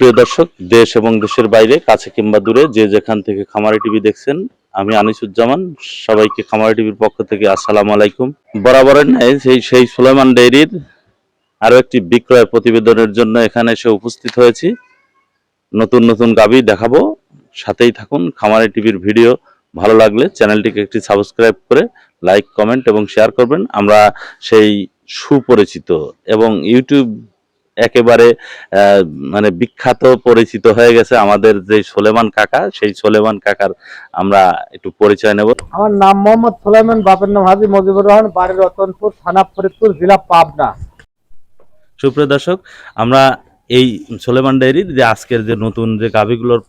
সুপ্রিয় দর্শক, দেশ এবং দেশের বাইরে, কাছে কিংবা দূরে, যে যেখান থেকে খামারি টিভি দেখছেন, আমি আনিসুজ্জামান, সবাইকে খামারি টিভির পক্ষ থেকে আসসালাম আলাইকুম। বরাবরের ন্যায়, সেই সেই সুলেমান ডেইরির আরও একটি বিক্রয় প্রতিবেদনের জন্য এখানে এসে উপস্থিত হয়েছি। নতুন নতুন গাবি দেখাবো। সাথেই থাকুন, খামারি টিভির ভিডিও ভালো লাগলে চ্যানেলটিকে একটি সাবস্ক্রাইব করে লাইক, কমেন্ট এবং শেয়ার করবেন। আমরা সেই সুপরিচিত এবং ইউটিউব একেবারে মানে বিখ্যাত পরিচিত হয়ে গেছে আমাদের যে সোলেমান কাকা সেই সোলেমান কাকার আমরা একটু পরিচয় নেব। আমার নাম মোহাম্মদ সোলেমান বাপের নাম হাজি মজিবুর রহমান বাড়ির রতনপুর থানা ফরিদপুর জেলা পাবনা। সুপ্রিয় দর্শক আমরা এই সোলেমান ডায়েরির যে আজকের যে নতুন যে গাভীগুলোর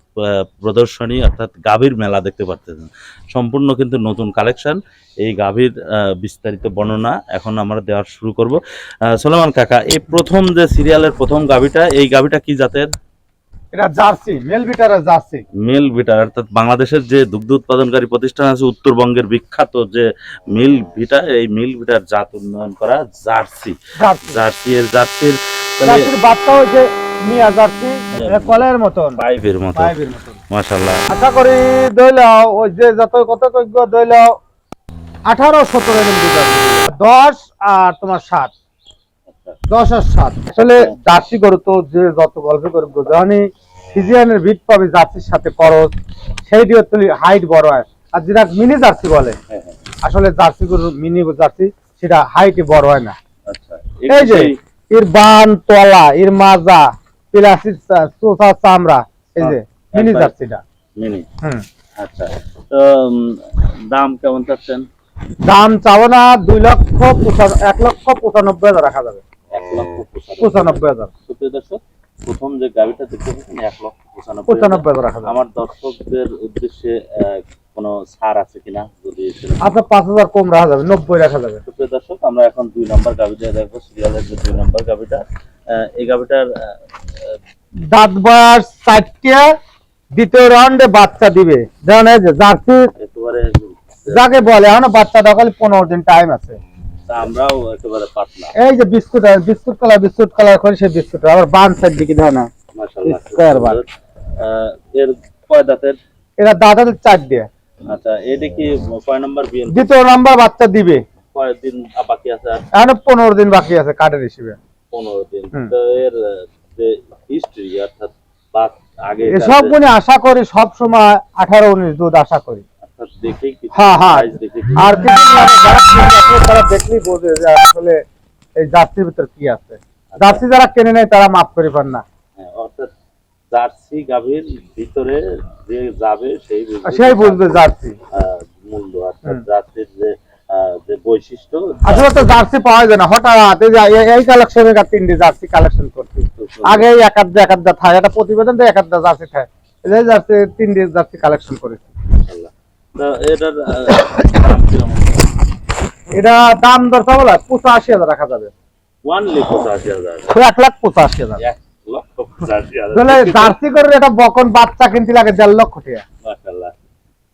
প্রদর্শনী অর্থাৎ গাভীর মেলা দেখতে পাচ্ছেন। সম্পূর্ণ কিন্তু নতুন কালেকশন। এই গাভীর বিস্তারিত বর্ণনা এখন আমরা দেওয়ার শুরু করব। সোলেমান কাকা এই প্রথম যে সিরিয়ালের প্রথম গাভীটা এই গাভীটা কি জাতের? এটা Jersey male Jersey. Milk Vita অর্থাৎ বাংলাদেশের যে দুগ্ধ উৎপাদনকারী প্রতিষ্ঠান আছে উত্তরবঙ্গের বিখ্যাত যে মিল ভিটা এই মিল ভিটার জাত উন্নয়ন করা জার্সি। জার্সি। এর জার্সির বাচ্চা ওই যে মিয়া জার্সি এটা কলের মতন। পাইপের মতো পাইপের মতন। মাশাল্লাহ আশা করি দইলাও ওই যে যত কত কজ্ঞ দইলাও আঠারো সতেরো এরকম দুধ আসবে। আর তোমার সাত। দশ আর সাত। আসলে জার্সি গরু তো যে যত গল্প করব যখনই ফিজিয়ানের ভিট পাবে জার্সির সাথে করস সেই দিয়ে তুলি হাইট বড় হয়। আর যেটা মিনি জার্সি বলে হ্যাঁ, হ্যাঁ, আসলে জার্সি গরু মিনি জার্সি সেটা হাইটে বড় হয় না। আচ্ছা। এই যে এর বান তলা এর মাজা প্লাস্টিক চোষা চামড়া এই যে মিনি জার্সিটা মিনি আচ্ছা তো দাম কেমন চাচ্ছেন? দাম না দুই লক্ষ এক লক্ষ পঁচানব্বই হাজার রাখা যাবে। এক লক্ষ পঁচানব্বই হাজার। সুপ্রিয় দর্শক প্রথম যে গাড়িটা দেখতে পাচ্ছেন এক লক্ষ পঁচানব্বই পঁচানব্বই হাজার রাখা যাবে। আমার দর্শকদের উদ্দেশ্যে কোনো ছাড় আছে কিনা যদি আচ্ছা পাঁচ হাজার কম রাখা যাবে নব্বই রাখা যাবে। সুপ্রিয় দর্শক আমরা এখন দুই নম্বর গাভিটা দেখব সিরিয়ালের যে দুই নম্বর গাভিটা এই গাভিটার দাঁত চারটে দ্বিতীয় রাউন্ডে বাচ্চা দিবে। যেমন এই যে জার্সি যাকে বলে এখন বাচ্চাটা খালি পনেরো দিন টাইম আছে। আমরাও একেবারে এই যে biscuit biscuit colour biscuit colour করে সেই বিস্কুট আবার বান সাইড দিকে দেয় না। এর কয় দাঁতের? এরা দাদাদের চার দিয়ে। আচ্ছা এটা কি কয় নম্বর বিএন দ্বিতীয় নাম্বার বাচ্চা দিবে। কয় দিন বাকি আছে আর? পনেরো দিন বাকি আছে কার্ডের হিসেবে। পনেরো দিন। তো এর যে হিস্ট্রি অর্থাৎ আগে গুণে আশা করি সব সময় আঠারো উনিশ দুধ আশা করি। হ্যাঁ, হ্যাঁ। আর যারা তারা দেখলেই বোঝে যে আসলে এই জার্সির ভিতর কি আছে। জার্সি যারা কেনে নেয় তারা মাফ করে পান না। হ্যাঁ, অর্থাৎ জার্সি গাভীর ভিতরে যে যাবে সেই সেই বুঝবে জার্সি। মূল্য অর্থাৎ জার্সির যে যে বৈশিষ্ট্য আসলে তো জার্সি। পাওয়া যায় না হঠাৎ এই কালেকশনের তিনটি জার্সি কালেকশন করছি। আগে এক আধটা এক আধটা থাকে একটা প্রতিবেদন এক আধটা জার্সি থাকে। এই জার্সি তিনটি জার্সি কালেকশন করেছি। এটার? এটা দাম দর বলা পঁচাশি হাজার রাখা যাবে। Only 85,000 তো এক লাখ পঁচাশি হাজার। লক্ষ তাহলে জার্সি করে একটা বকন বাচ্চা কিনতে লাগে দেড় লক্ষ টাকা। মাশাআল্লাহ।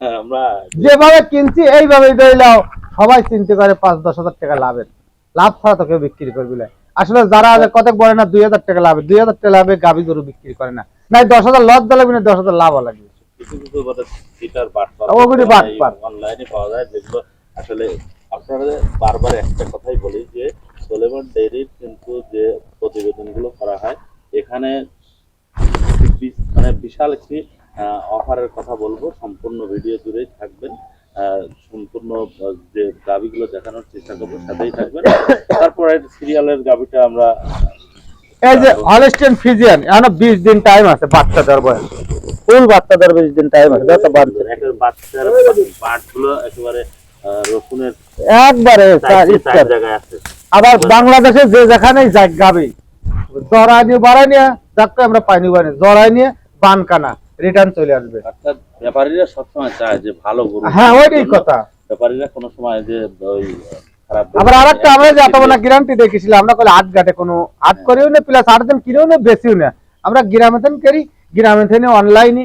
হ্যাঁ, আমরা যেভাবে কিনছি এইভাবে দিলাও সবাই চিন্তা করে পাঁচ দশ হাজার টাকা লাভের। লাভ ছাড়া তো কেউ বিক্রি করবি না। আসলে যারা কত বলে না দুই হাজার টাকা লাভে দুই হাজার টাকা লাভে গাভি গরু বিক্রি করে না। নাই দশ হাজার লস দিলে না দশ হাজার লাভ লাগবে। অনলাইনে পাওয়া যায় যেগুলো আসলে আপনারা বারবার একটা কথাই বলি যে সোলেমন ডেইরির কিন্তু যে প্রতিবেদনগুলো করা হয় এখানে মানে বিশাল একটি অফারের কথা বলব। সম্পূর্ণ ভিডিও জুড়েই থাকবেন। সম্পূর্ণ যে গাবিগুলো দেখানোর চেষ্টা করব সাথেই থাকবেন। তারপরে সিরিয়ালের গাবিটা আমরা এই যে হলিস্টেন ফিজিয়ান এখন বিশ দিন টাইম আছে বাচ্চাদের বয়স। ফুল বাচ্চাদের বিশ দিন টাইম আছে যত বাচ্চা একটা বাচ্চার বাটগুলো একেবারে রসুনের একবারে চার ইচ্ছা। চার জায়গায় আছে। আবার বাংলাদেশে যে যেখানেই যাক গাবি জড়াই নিয়ে বাড়াই নিয়ে যাকে আমরা পাইনি বানি জড়াই নিয়ে বানকানা রিটার্ন চলে আসবে। অর্থাৎ ব্যাপারীরা সবসময় চায় যে ভালো গরু হ্যাঁ ওইটাই কথা। ব্যাপারীরা কোনো সময় যে ওই আবার আর আমরা যে এত গ্যারান্টি দেখেছিলাম আমরা কলে আট ঘাটে কোনো আট করেও না প্লাস আট দিন কিনেও না বেশিও না। আমরা গ্রামে থেন করি গ্রামে থেকে অনলাইনে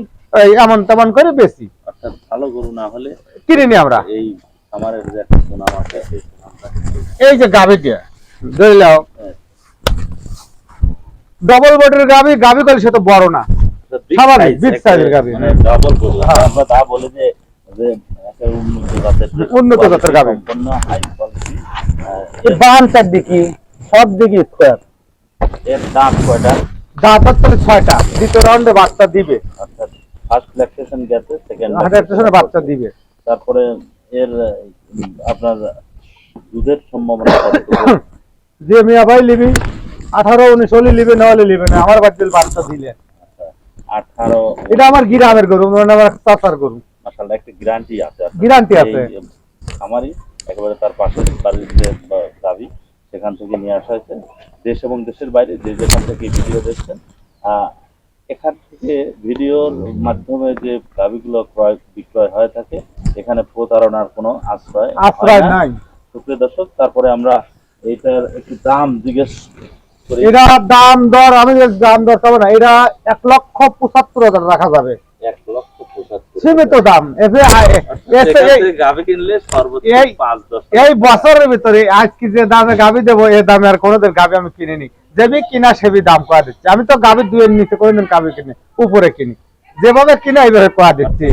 এমন তেমন করে বেশি অর্থাৎ ভালো গরু না হলে কিনে নি আমরা। এই যে একটা সুনাম আছে এই যে গাভি দিয়ে ধরে হ্যাঁ, ডবল বডির গাবি গাবি করলে সে তো বড় না স্বাভাবিক, size, big একটা size গাভী। মানে double বলি। আমরা তা বলি যে যে একটা উন্নত জাতের উন্নত জাতের গাভী। সম্পন্ন হাই কোয়ালিটি বাহান চার দিকে সব দিকে স্কোয়ার এর দাঁত কয়টা দাঁত হচ্ছে ছয়টা দ্বিতীয় রাউন্ডে বাচ্চা দিবে অর্থাৎ ফার্স্ট ল্যাকটেশন গেছে সেকেন্ড পার্সেন্ট বাচ্চা দিবে তারপরে এর আপনার দুধের সম্ভাবনা কতটুকু? যে মিয়া ভাই লিবি আঠারো উনিশ হলে লিবে না হলে লিবে না। আমার বাচ্চার বাচ্চা দিলে। আঠারো এটা আমার গ্রামের গরু আমার চাষার গরু। মাসাল্লাহ একটা গ্যারান্টি আছে আপনার। Guarantee আছে। খামারি একেবারে তার পাশে বাড়ির যে দাবি সেখান থেকে নিয়ে আসা হয়েছে। দেশ এবং দেশের বাইরে যে যেখান থেকে ভিডিও দেখছেন এখান থেকে ভিডিওর মাধ্যমে যে দাবিগুলো ক্রয় বিক্রয় হয়ে থাকে এখানে প্রতারণার কোনো আশ্রয় আশ্রয় নাই। সুপ্রিয় দর্শক তারপরে আমরা এইটার একটু দাম জিজ্ঞেস এটা দাম দর আমি দাম দর না এটা এক লক্ষ পঁচাত্তর হাজার রাখা যাবে। এক লক্ষ সীমিত দাম। এই- বছরের ভিতরে আজকে যে দামে গাবি দেবো এই দামে আর কোনোদিন গাবি আমি কিনিনি। যেবি কিনা সেবি দাম কয়া দিচ্ছি। আমি তো গাবি দুয়ের নিচে কোনোদিন গাবি কিনি উপরে কিনি। যেভাবে কিনা এইভাবে কয়া দিচ্ছি।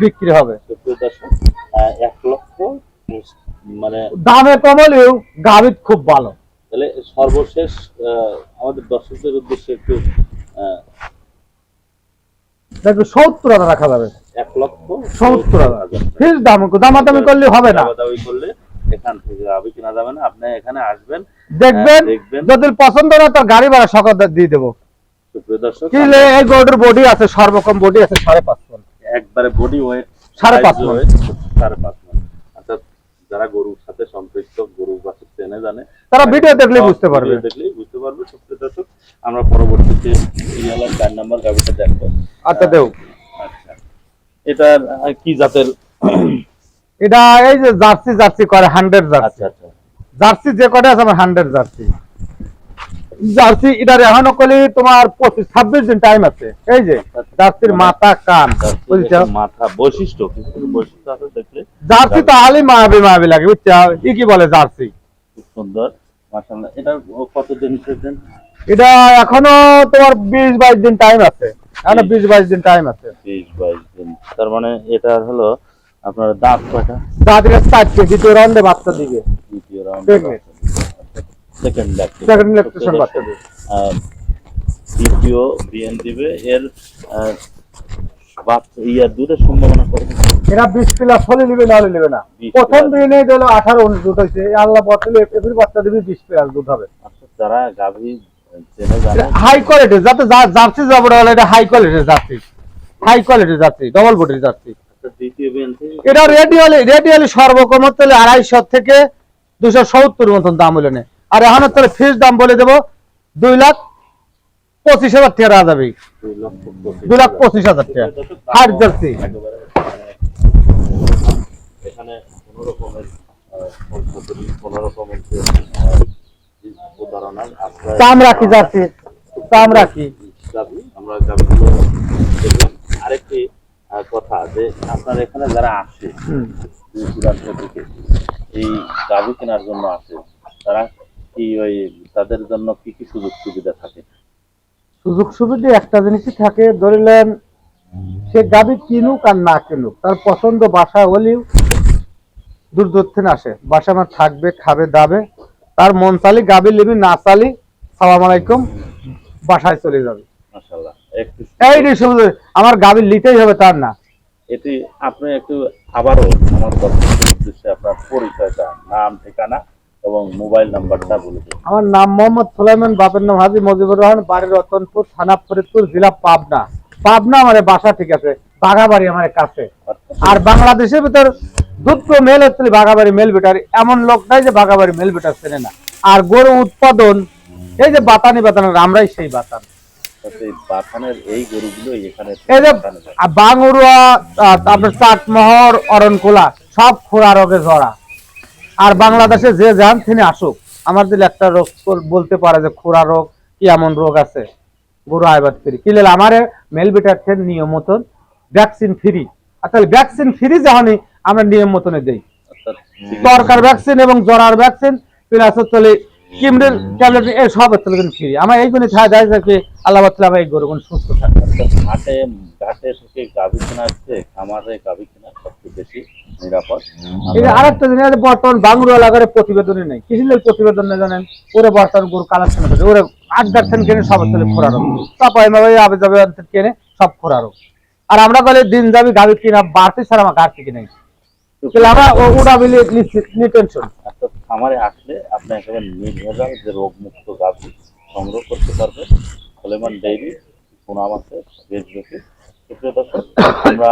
বিক্রি হবে। এক লক্ষ মানে দামে কমলেও গাবি খুব ভালো। তাহলে সর্বশেষ আমাদের দর্শকদের উদ্দেশ্যে একটু দেখবে সত্তর হাজার রাখা যাবে। এক লক্ষ সত্তর হাজার। ফির দাম দামাদামি করলে হবে না। দাবি করলে এখান থেকে গাভী কিনা যাবে না। আপনি এখানে আসবেন দেখবেন হ্যাঁ, যদি পছন্দ না তার গাড়ি ভাড়া সকাল দিয়ে দেবো। এই গরুর বডি আছে সর্বকম বডি আছে সাড়ে পাঁচ একবারে বডি ওয়েট সাড়ে পাঁচ। সাড়ে পাঁচ। অর্থাৎ যারা গরুর সাথে সম্পৃক্ত গরু চেনে জানে তারা ভিডিও দেখলেই বুঝতে পারবে। ভিডিও দেখলেই বুঝতে পারবে। দর্শক আমরা পরবর্তীতে চার নম্বর দেখব। আচ্ছা দেও। আচ্ছা। আহ, কি জাতের? এটা এই যে জার্সি জার্সি করে হান্ড্রেড জার্সি। আচ্ছা আচ্ছা। জার্সি যে কটা আছে আমার হান্ড্রেড জার্সি। জার্সি এটার এখনও কলি তোমার পঁচিশ ছাব্বিশ দিন টাইম আছে। এই যে জার্সির মাথা কান বুঝছ? মাথা বৈশিষ্ট্য বৈশিষ্ট্য আছে দেখলে। জার্সি তো আলি মাহাবি মাহাবি লাগে বুঝছ? ই কি বলে জার্সি? সুন্দর মাশাআল্লাহ। এটা কতদিন সেদিন এটা এখনও তোমার বিশ বাইশ দিন টাইম আছে। এখনও বিশ বাইশ দিন টাইম আছে। বিশ বাইশ দিন। তার মানে এটা হলো আপনার দাঁত কয়টা? দাঁতের চারটে দ্বিতীয় রাউন্ডে বাচ্চা দিবে। দ্বিতীয় রাউন্ড. সেকেন্ড Second lactation বাচ্চা দিবে। দ্বিতীয় বিএন দিবে। এর বাচ্চা ইয়ার দুধের সম্ভাবনা কত এরা বিশ প্লাস হলে নিবে না হলে নিবে না। প্রথম দিনে দিল আঠারো উনিশ দুধ হয়েছে আল্লাহ বছরে এভরি বাচ্চা দিবি বিশ প্লাস দুধ হবে। আচ্ছা যারা গাভী হাই কোয়ালিটি যাতে জার্সি যাব হলে এটা হাই কোয়ালিটির জার্সি। হাই কোয়ালিটির জার্সি ডবল বডির জার্সি। আচ্ছা, এটা সর্বকম হচ্ছে আড়াইশো থেকে দুশো সত্তর মতন দাম হলে আর এখন হচ্ছে ফিস দাম বলে দেবো দুই লাখ পঁচিশ হাজার টাকা লক্ষ পঁচিশ লাখ। পঁচিশ হাজার টাকা। হাট জার্সি এখানে কোনো রকমের কোন রকমের জার্সি আমরা আরেকটি কথা যে আপনার এখানে যারা আসে। থেকে এই গাভী কেনার জন্য আসে তারা কি ওই তাদের জন্য কি কি সুযোগ সুবিধা থাকে? সুযোগ সুবিধা একটা জিনিসই থাকে ধরিলেন সে গাবি কিনুক আর না কিনুক তার পছন্দ বাসা হলেও দূর দূর থেকে আসে। বাসা আমার থাকবে খাবে দাবে তার মন চালি গাবি লিবি না চালি সালাম আলাইকুম বাসায় চলে যাবে। সুবিধা আমার গাবি লিতেই হবে তার না। এটি আপনি একটু আবারও আমার উদ্দেশ্যে আপনার পরিচয়টা নাম ঠিকানা এবং মোবাইল নাম্বারটা বলে দিন। আমার নাম মোহাম্মদ সুলাইমান বাপের নাম হাজি মজিবুর রহমান বাড়ি রতনপুর থানা ফরিদপুর জেলা পাবনা। পাবনা আমার বাসা ঠিক আছে বাঘাবাড়ি আমার কাছে। আর বাংলাদেশের ভিতর দুটো মেল হচ্ছে বাঘাবাড়ি মেল বেটার এমন লোক নাই যে বাঘাবাড়ি মেল বেটার চেনে না। আর গরু উৎপাদন এই যে বাতানি বাতানের আমরাই সেই বাতান। আচ্ছা, এই বাথানের এই গরুগুলো এখানে এই যে বাথানে যায়। আ- বাঙুরুয়া আ, তারপরে চাটমোহর অরণখোলা সব খোরা রোগে জড়া আর বাংলাদেশে যে যান তিনি আসুক। আমার দিলে একটা রোগ বলতে পারে যে খোরা রোগ, কি এমন রোগ আছে? গরু আইবার ফ্রি। কিলে আমার মেল বেটার নিয়ম মতন ভ্যাকসিন ফ্রি আসলে ভ্যাকসিন ফ্রি যখনই আমরা নিয়ম মতনে দেই। দরকার ভ্যাকসিন এবং জ্বরার ভ্যাকসিন প্লাস হচ্ছে কিমরেল ট্যাবলেট এ সব হচ্ছে ফ্রি আমার এইগুলো ছাড়া যায় থাকে আল্লাহ বাতলা আমার এই গরুগুন সুস্থ থাকে। হাটে ঘাটে থেকে গাভী কেনার চেয়ে খামারে গাভী কেনা সবচেয়ে বেশি। নিরাপদ। জিনিস বর্তমান বাংলা এলাকার নেই। কৃষিদের প্রতিবেদন জানেন? ওরা বর্তমান গরু কালেকশন করে ওরা আট দেড় কেনে সব হচ্ছে খোরারো। তারপর এভাবে আবে যাবে কেনে সব খোরারো। আর আমরা বলে দিন যাবি গাভী কিনা বাড়তি ছাড়া আমার গাছ কিনে তাহলে আমরা ও- ওটা মিলে টেনশন খামারে আসলে আপনি একেবারে নির্ভেজাল যে রোগ মুক্ত গাভী সংগ্রহ করতে পারবেন। সলেমান ডেইরি সুনাম আছে সুপ্রিয় দর্শক আমরা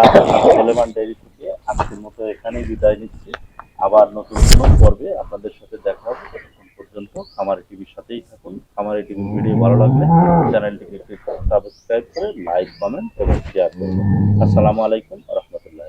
সলেমান ডেইরি থেকে আজকের মতো এখানেই বিদায় নিচ্ছি। আবার নতুন কোনো পর্বে আপনাদের সাথে দেখা হবে। ততক্ষণ পর্যন্ত খামারে টিভির সাথেই থাকুন। খামারি টিভির ভিডিও ভালো লাগলে চ্যানেলটিকে একটু সাবস্ক্রাইব করে লাইক কমেন্ট এবং শেয়ার করুন। আসসালামু আলাইকুম রহমতুল্লাহ